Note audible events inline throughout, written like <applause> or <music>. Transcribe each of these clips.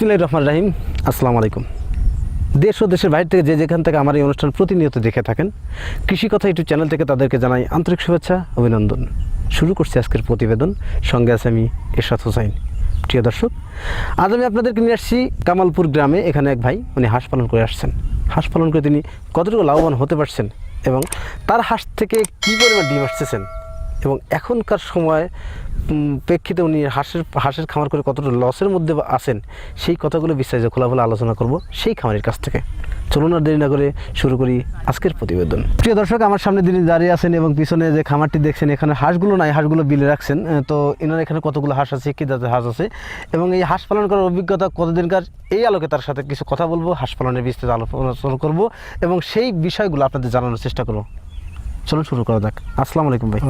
বিসমিল্লাহ রহমান রাহিম। আসসালামু আলাইকুম। দেশ ও দেশের বাইরে থেকে যে যেখান থেকে আমার এই অনুষ্ঠান প্রতিনিয়ত দেখে থাকেন, কৃষি কথা ইউটিউব চ্যানেল থেকে তাদেরকে জানাই আন্তরিক শুভেচ্ছা, অভিনন্দন। শুরু করছি আজকের প্রতিবেদন। সঙ্গে আছে আমি এরশাদ হোসাইন। প্রিয় দর্শক, আজ আমি আপনাদেরকে নিয়ে আসছি কামালপুর গ্রামে এখানে এক ভাই, উনি হাঁস পালন করে আসছেন। হাঁস পালন করে তিনি কতটুকু লাভবান হতে পারছেন এবং তার হাঁস থেকে কী পরিমাণ ডিম আসতেছেন? এবং এখনকার সময় প্রেক্ষিতে উনি হাঁসের হাঁসের খামার করে কতটা লসের মধ্যে বা আছেন, সেই কথাগুলো বিস্তারিত খোলাফোলা আলোচনা করব সেই খামারের কাছ থেকে। চলুন আর দেরি না করে শুরু করি আজকের প্রতিবেদন। প্রিয় দর্শক, আমার সামনে তিনি দাঁড়িয়ে আছেন এবং পিছনে যে খামারটি দেখছেন, এখানে হাঁসগুলো নাই, হাঁসগুলো বিলে রাখছেন। তো এনার এখানে কতগুলো হাঁস আছে, কী জাতের হাঁস আছে? এবং এই হাঁস পালন করার অভিজ্ঞতা কতদিনকার, এই আলোকে তার সাথে কিছু কথা বলব, হাঁস পালনের বিস্তারিত আলোচনা করব এবং সেই বিষয়গুলো আপনাদের জানানোর চেষ্টা করব। চলুন শুরু করা যাক। আসসালামু আলাইকুম ভাই।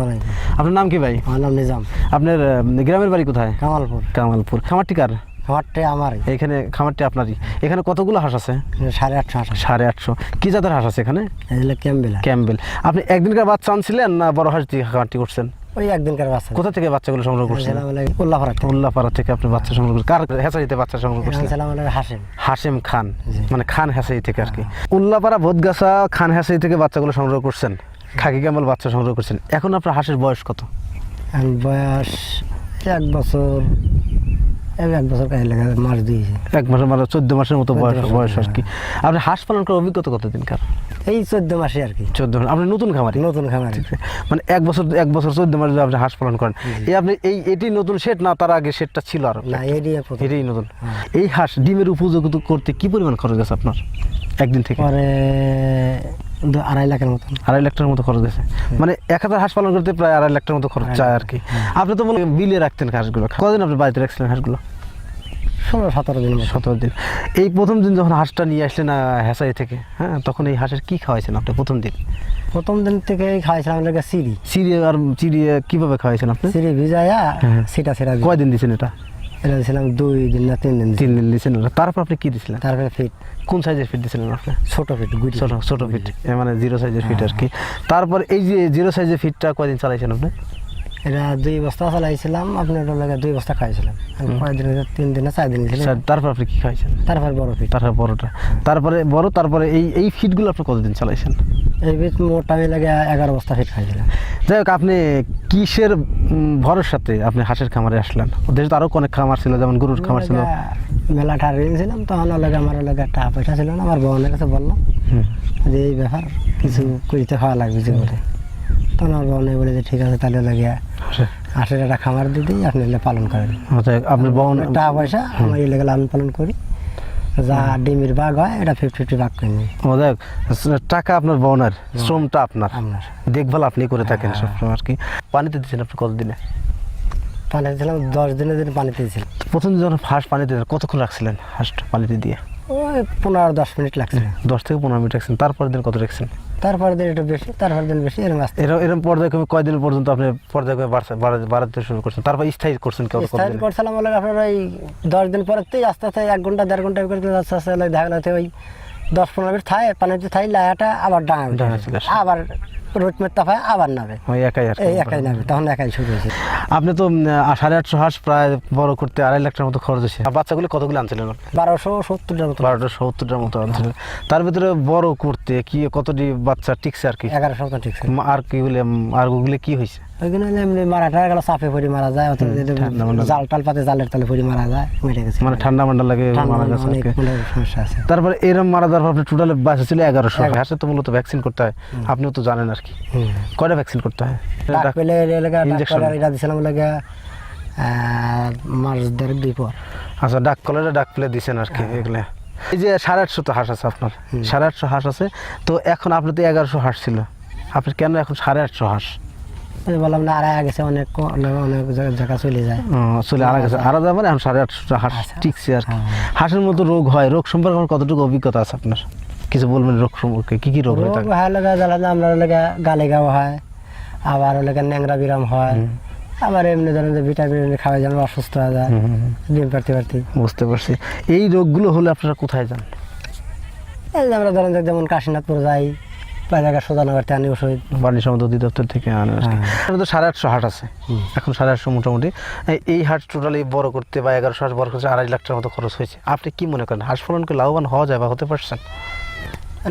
আপনার নাম কি ভাই? আমার নাম নিজাম। আপনার গ্রামের বাড়ি কোথায়? কামালপুর। কামালপুর। খামারটি কার? খামারটা আমারই। এখানে খামারটি আপনারই। এখানে কতগুলো হাঁস আছে? সাড়ে আটশো আঠাশ সাড়ে আটশো। কি জাতের হাঁস আছে এখানে? ক্যাম্বেলা। ক্যাম্বেল। আপনি একদিনকার বাচ্চা আনছিলেন না বড় হাঁস দিয়ে খামারটি করছেন? ওই একদিনকার বাচ্চা। কোথা থেকে বাচ্চাগুলো সংগ্রহ করছেন উল্লাপাড়া থেকে। উল্লাপাড়া থেকে আপনি বাচ্চা সংগ্রহ করছেন। কার হেসারিতে বাচ্চা সংগ্রহ করছেন হলে হাসেম। খান। মানে খান হেসারি থেকে আর কি। উল্লাপাড়া বোধগাছা খান হেসারি থেকে বাচ্চাগুলো সংগ্রহ করছেন? খাকি ক্যাম্বেল বাচ্চা সংগ্রহ করছেন। এখন আপনার হাঁসের বয়স কত? বয়স এক বছর এক বছর কাজে লেগে মাস দিয়েছে। এক মাসের মানে চোদ্দ মাসের মতো বয়স বয়স আর কি। আপনি হাঁস পালন করার অভিজ্ঞতা কতদিন কার এই চোদ্দ মাসে আর কি। চোদ্দ মাস। আপনি নতুন খামারি? নতুন খামার। মানে এক বছর এক বছর চোদ্দ মাস আপনি হাঁস পালন করেন এই আপনি এই এটি নতুন সেট না তার আগে সেটটা ছিল আর? না এই দিয়ে এটাই নতুন। এই হাঁস ডিমের উপযোগিত করতে কি পরিমাণ খরচ গেছে আপনার? একদিন থেকে। পরে আড়াই লাখের মতন। আড়াই লাখ টাকার মতো খরচ গেছে। মানে এক হাজার হাঁস পালন করতে প্রায় আড়াই লাখ টাকার মতো খরচ চায় আর কি। আপনি তো মনে হয় বিলে রাখতেন হাঁসগুলো। কদিন আপনি বাড়িতে রাখছিলেন হাঁসগুলো? ষোলো সতেরো দিন সতেরো দিন। এই প্রথম দিন যখন হাঁসটা নিয়ে আসলেন হেসাই থেকে হ্যাঁ তখন এই হাঁসের কি খাওয়াইছেন আপনি প্রথম দিন? প্রথম দিন থেকে খাইছিলাম লেগে সিঁড়ি। চিড়িয়ে আর চিড়িয়ে কীভাবে খাওয়াইছেন আপনি? সিঁড়ি ভিজাইয়া হ্যাঁ। সেটা সেটা কয়দিন দিয়েছেন এটা? এটা দিয়েছিলাম দুই দিন না তিন দিন তিন দিন দিয়েছেন তারপর আপনি কি দিয়েছিলেন তারপরে ফিট কোন সাইজের ফিট দিয়েছিলেন আপনি? ছোট ফিট গুটি ছোট ছোট ফিট মানে জিরো সাইজের ফিট আর কি তারপর এই যে জিরো সাইজের ফিটটা কয়দিন চালাইছেন আপনি? এটা দুই বস্তা চালাইছিলাম আপনার ওটা লাগে দুই বস্তা খাইছিলাম কয়েকদিন তিন দিনে চার দিন তারপর আপনি কি খাইছেন? তারপর বড় ফিট তারপর বড়টা। তারপরে বড় তারপরে এই এই ফিটগুলো আপনি কতদিন চালাইছেন? এই বীজ মোটা আমি লাগে এগারো বস্তা ফিট খাইছিলাম যাই হোক আপনি কিসের ভরসাতে আপনি হাঁসের খামারে আসলেন? ওদের তো আরও অনেক খামার ছিল যেমন গরুর খামার ছিল। মেলা ঠার ছিলাম তখন লাগে আমার লাগে টাকা পয়সা ছিল না আমার বোনের কাছে বললাম। যে এই ব্যাপার কিছু করিতে খাওয়া লাগবে যে বলে তখন আমার বোনে বলে যে ঠিক আছে তাহলে লাগে হাঁসের একটা খামার দিয়ে দিই আপনি পালন করেন। আচ্ছা, আপনি বহন টাকা পয়সা আমার এই লেগে লালন পালন করি। যা ডিমের ভাগ হয় এটা ফিফটি ফিফটি ভাগ করে নিই দেখ টাকা আপনার বোনার শ্রমটা আপনার। আপনার। দেখভাল আপনি করে থাকেন সবসময় আর কি। পানিতে দিচ্ছেন আপনি কতদিনে পানি দিয়েছিলাম দশ দিনের দিন পানি দিয়েছিলাম। প্রথম যখন ফার্স্ট পানিতে কতক্ষণ রাখছিলেন ফার্স্ট পানিতে দিয়ে? ওই পনেরো দশ মিনিট লাগছে। দশ থেকে পনেরো মিনিট রাখছেন তারপরের দিন কত রাখছেন? তারপরে দিন একটু বেশি তারপর দিন বেশি এরকম আসছে এরকম এরকম পর্যায়ক্রমে কয়দিন পর্যন্ত আপনি পর্যায়ক্রমে বাড়াতে শুরু করছেন? তারপর স্থায়ী করছেন কেউ স্থায়ী করছিলাম বলে আপনার ওই দশ দিন পরে থেকে আস্তে আস্তে এক ঘণ্টা দেড় ঘণ্টা করে আস্তে আস্তে দেখা গেলো ওই দশ পনেরো মিনিট থায় পানিতে থাই লায়াটা আবার ডাঙা। আবার পায় আবার ওই একাই আর এই একাই নাবে তখন একাই শুরু হয়েছে। আপনি তো সাড়ে আটশো হাঁস প্রায় বড় করতে আড়াই লাখ টাকার মতো খরচ হয়েছে। বাচ্চাগুলো কতগুলো আনছিলেন বারোশো সত্তরটার মতো। সত্তরটার মতো আনছিলেন। তার ভিতরে বড় করতে কি কতটি বাচ্চা টিকছে আর কি? এগারোশো মতো ঠিক আর কি বলে আর ওগুলো কি হয়েছে? ওইখানে এমনি মারা টারা গেল চাপে পড়ে মারা যায় জাল টাল পাতে জালের তলে পড়ে মারা যায় মরে গেছে। মানে ঠান্ডা মান্ডা লাগে মারা গেছে আর অনেক কি। সমস্যা আছে। তারপরে এরম মারা যাওয়ার পর আপনি টোটাল বাসা ছিল এগারোশো। হাঁসের তো মূলত ভ্যাকসিন করতে হয়। আপনিও তো জানেন আর কি হুম। কয়টা ভ্যাকসিন করতে হয়? পেলে এটা মাস দেড় দুই পর। আচ্ছা ডাক কলেরা ডাক প্লে দিছেন আর কি এগুলো। এই যে সাড়ে আটশো তো হাঁস আছে আপনার। সাড়ে আটশো হাঁস আছে। তো এখন আপনি তো এগারোশো হাঁস ছিল। আপনি কেন এখন সাড়ে আটশো হাঁস? বললাম না আড়াই গেছে অনেক ক- অনেক জায়গা- চলে যায়। চলে আলাদা গেছে আলাদা মানে এখন সাড়ে আটশো হাঁস আচ্ছা। টিকছে আর কি। হ্যাঁ। হাঁসের মতো রোগ হয়। রোগ সম্পর্কে আমার কতটুকু অভিজ্ঞতা আছে আপনার? কিছু বলবেন রোগ সম্পর্কে? কি কি রোগ হয়ে রোগ থাকে হয় লাগা জ্বালা আমরা লাগে গালে গাও হয় আবার লাগে ন্যাংরা বিরাম হয়। আবার এমনি ধরেন যে ভিটামিন খাওয়া যেন অসুস্থ হয়ে যায়। ডিম পারতে পারতে বুঝতে পারছি। এই রোগগুলো হলে আপনারা কোথায় যান? এই যে আমরা ধরেন যে যেমন কাশীনাথপুর যাই জায়গা সোজানো করতে আনি ওষুধ। বাণিজ্য সম্পদ অধিদপ্তর থেকে আনে হ্যাঁ। তো সাড়ে আটশো হাট আছে। এখন সাড়ে আটশো মোটামুটি। এই- হাট টোটালি বড় করতে বা এগারোশো হাট বড় করতে আড়াই লাখ টাকার মতো খরচ হয়েছে। আপনি কি মনে করেন হাঁস ফলনকে লাভবান হওয়া যায় বা হতে পারছেন?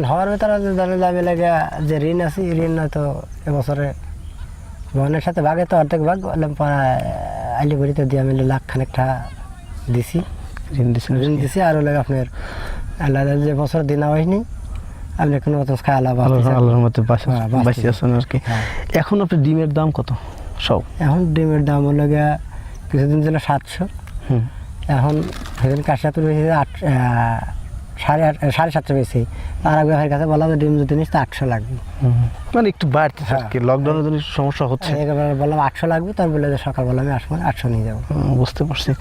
হওয়ার ভিতরে যে দামে দামে লাগে যে ঋণ আছে ঋণ হয়তো এবছরে বোনের সাথে ভাগে তো অর্ধেক ভাগ আইলি বড়িতে দিয়ে আমি লাখ খানেক টাকা দিছি। ঋণ দিচ্ছেন ঋণ দিছি আর হলে আপনার আল্লাহ যে বছর দিনা হয়নি আপনি কোনো মতো খাওয়া লাভ আল্লাহ আল্লাহর মধ্যে হ্যাঁ, বাঁচতে বাঁচিয়ে আছেন আর কি। হ্যাঁ। এখন আপনি ডিমের দাম কত? সব। এখন ডিমের দাম হলো গিয়া কিছুদিন ছিল সাতশো। হুম। এখন সেদিন কাশিয়াতুর বেশি আট সাড়ে আট সাড়ে সাতশো বেশি। আর এক কাছে বললাম ডিম যদি নিস তো আটশো লাগবে। মানে একটু বাড়তেছে আর হ্যাঁ। কি লকডাউনের জন্য সমস্যা হচ্ছে। একেবারে বললাম আটশো লাগবে তার বলে যে সকাল বললাম আসব আটশো নিয়ে যাব। বুঝতে পারছি।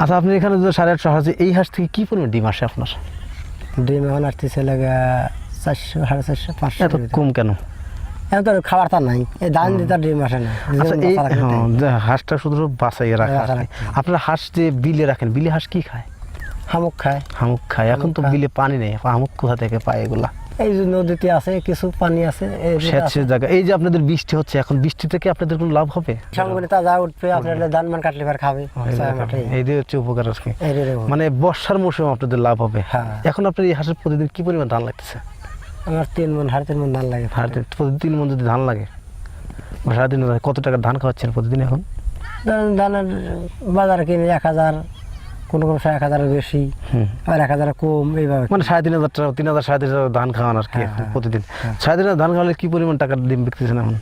আচ্ছা আপনি এখানে যে সাড়ে আটশো হাজার এই হাঁস থেকে কি পরিমাণ ডিম আসে আপনার? ডিম এখন আসতেছে লাগা চারশো সাড়ে চারশো পাঁচশো এত কম কেন? এখন তো খাবার তার নাই। এই ধান দিতে আর ডিম আসে না। আচ্ছা হ্যাঁ, হাঁসটা শুধু বাসাইয়ে রাখা আপনারা হাঁস যে বিলে রাখেন বিলে হাঁস কি খায়? শামুক খায়। হামুক খায়। এখন তো বিলে পানি নেই। হামুক কোথা থেকে পায় এগুলা? এই যে নদীতে আছে কিছু পানি আছে জায়গা এই যে আপনাদের বৃষ্টি হচ্ছে এখন বৃষ্টি থেকে আপনাদের কোনো লাভ হবে? তাজা উঠবে আপনার ধান মান কাটলে পর খাবে। এই হচ্ছে উপকার আর কি। মানে বর্ষার মৌসুমে আপনাদের লাভ হবে। হ্যাঁ। এখন আপনার এই হাঁসের প্রতিদিন কি পরিমাণ ধান লাগতেছে? আমার তিন মন সাড়ে তিন মন ধান লাগে। আর প্রতিদিন মন যদি ধান লাগে সারাদিন কত টাকা ধান খাওয়াচ্ছেন প্রতিদিন এখন? ধানের বাজার কিনে এক হাজার কোনো কোনো সময় এক হাজারের বেশি আর এক হাজার কম এইভাবে। মানে সাড়ে তিন হাজার টাকা তিন হাজার সাড়ে তিন হাজার ধান খাওয়ান আর কি হ্যাঁ, হ্যাঁ, প্রতিদিন। হ্যাঁ। সাড়ে তিন হাজার ধান খাওয়ালে কি পরিমাণ টাকার ডিম বিকতেছেন এখন?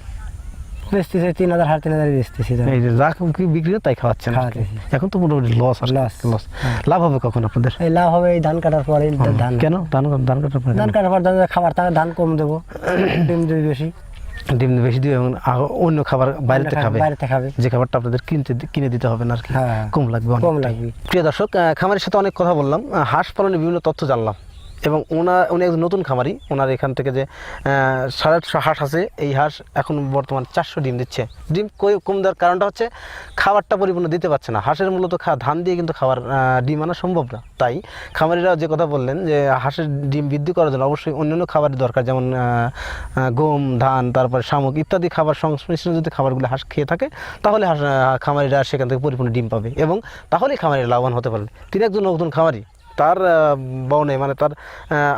বেচতেছে তিন হাজার সাড়ে তিন হাজার বেচতেছি এই যে যা কি বিক্রি তাই খাওয়াচ্ছেন এখন তো মোটামুটি লস আর লস হ্যাঁ। লাভ হবে কখন আপনাদের? এই লাভ হবে এই ধান কাটার পরে ধান। কেন? ধান ধান কাটার পরে ধান কাটার পর ধান খাবার ধান কম দেবো <coughs> ডিম দেবে বেশি। ডিম বেশি দিবে এবং অন্য খাবার বাইরেতে খাবে। বাইরেতে খাবে। যে খাবারটা আপনাদের কিনতে কিনে দিতে হবে না আর কি। হ্যাঁ। কম লাগবে কম লাগবে। প্রিয় দর্শক খামারের সাথে অনেক কথা বললাম। হাঁস পালনের বিভিন্ন তথ্য জানলাম। এবং ওনার উনি একজন নতুন খামারি। ওনার এখান থেকে যে সাড়ে আটশো হাঁস আছে, এই হাঁস এখন বর্তমান চারশো ডিম দিচ্ছে। ডিম কম দেওয়ার কারণটা হচ্ছে, খাবারটা পরিপূর্ণ দিতে পারছে না। হাঁসের মূলত খা, ধান দিয়ে কিন্তু খাবার ডিম আনা সম্ভব না। তাই খামারিরা যে কথা বললেন যে, হাঁসের ডিম বৃদ্ধি করার জন্য অবশ্যই অন্যান্য খাবারের দরকার, যেমন গম, ধান, তারপরে শামুক ইত্যাদি খাবার সংশ্লিষ্ট যদি খাবারগুলো হাঁস খেয়ে থাকে, তাহলে হাঁস খামারিরা সেখান থেকে পরিপূর্ণ ডিম পাবে এবং তাহলেই খামারিরা লাভবান হতে পারবে। তিনি একজন নতুন খামারি। তার বনে মানে তার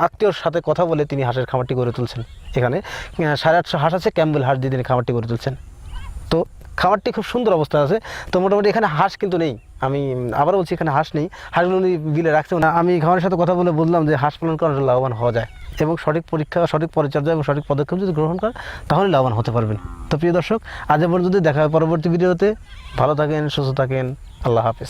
আত্মীয়র সাথে কথা বলে তিনি হাঁসের খামারটি গড়ে তুলছেন এখানে। সাড়ে আটশো হাঁস আছে ক্যাম্বেল হাঁস দিয়ে তিনি খামারটি গড়ে তুলছেন। তো খামারটি খুব সুন্দর অবস্থা আছে। তো মোটামুটি এখানে হাঁস কিন্তু নেই। আমি উম, আবারও বলছি এখানে হাঁস নেই। হাঁসগুলো উনি বিলে রাখছেন না। আমি খামারের সাথে কথা বলে বুঝলাম যে হাঁস পালন করার লাভবান হওয়া যায়। এবং সঠিক পরীক্ষা সঠিক পরিচর্যা এবং সঠিক পদক্ষেপ যদি গ্রহণ করে তাহলে লাভবান হতে পারবেন। তো প্রিয় দর্শক আজ যদি দেখা হয় পরবর্তী ভিডিওতে। ভালো থাকেন সুস্থ থাকেন। আল্লাহ হাফেজ।